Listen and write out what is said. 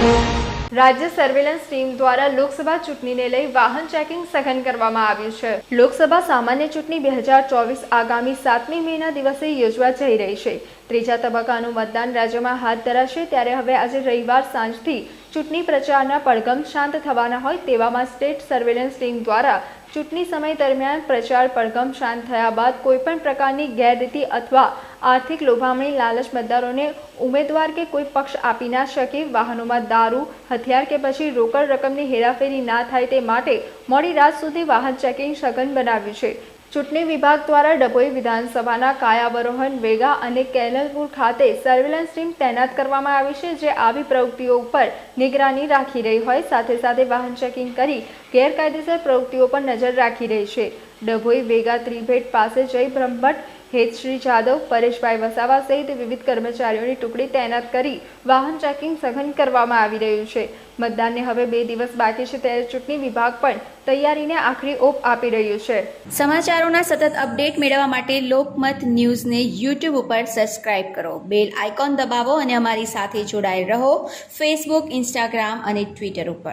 રાજ્ય surveillance team દ્વારા લોકસભા ચૂંટણીને લઈ વાહન ચેકિંગ સઘન કરવામાં આવ્યું છે. લોકસભા સામાન્ય ચૂંટણી બે હજાર ચોવીસ આગામી સાતમી મેના દિવસે યોજવા જઈ રહી છે. ત્રીજા તબક્કાનું મતદાન રાજ્યમાં હાથ ધરાશે ત્યારે હવે આજે રવિવાર સાંજથી ચૂંટણી પ્રચારના પડઘમ શાંત થવાના હોય તેવામાં સ્ટેટ સર્વેલન્સ ટીમ દ્વારા ચૂંટણી સમય દરમિયાન પ્રચાર પડઘમ શાંત થયા બાદ કોઈપણ પ્રકારની ગેરરીતિ અથવા આર્થિક લોભામણી લાલચ મતદારોને ઉમેદવાર કે કોઈ પક્ષ આપી ના શકે, વાહનોમાં દારૂ, હથિયાર કે પછી રોકડ રકમની હેરાફેરી ના થાય તે માટે મોડી રાત સુધી વાહન ચેકિંગ સઘન બનાવ્યું છે. ચૂંટણી વિભાગ દ્વારા ડભોઈ વિધાનસભાના કાયાવરોહન, વેગા અને કેનલપુર ખાતે સર્વેલન્સ ટીમ તૈનાત કરવામાં આવી છે, જે આવી પ્રવૃત્તિઓ ઉપર નિગરાની રાખી રહી હોય, સાથે સાથે વાહન ચેકિંગ કરી ગેરકાયદેસર પ્રવૃત્તિઓ પર નજર રાખી રહી છે. ડભોઈ વેગા ત્રિભેટ પાસે જય બ્રહ્મભટ્ટ હેતશ્રી જાદવ પરેશભાઈ વસાવા સહિત વિવિધ કર્મચારીઓની ટુકડી તૈનાત કરી વાહન ચેકિંગ સઘન કરવામાં આવી રહ્યું છે. મતદાનને હવે બે દિવસ બાકી છે ત્યારે ચૂંટણી વિભાગ પણ તૈયારીને આખરી ઓપ આપી રહ્યું છે. સમાચારોના સતત અપડેટ મેળવવા માટે લોકમત ન્યૂઝને યુટ્યુબ ઉપર સબસ્ક્રાઇબ કરો. બેલ આઇકોન દબાવો અને અમારી સાથે જોડાયેલ રહો. ફેસબુક, ઇન્સ્ટાગ્રામ અને ટ્વિટર ઉપર.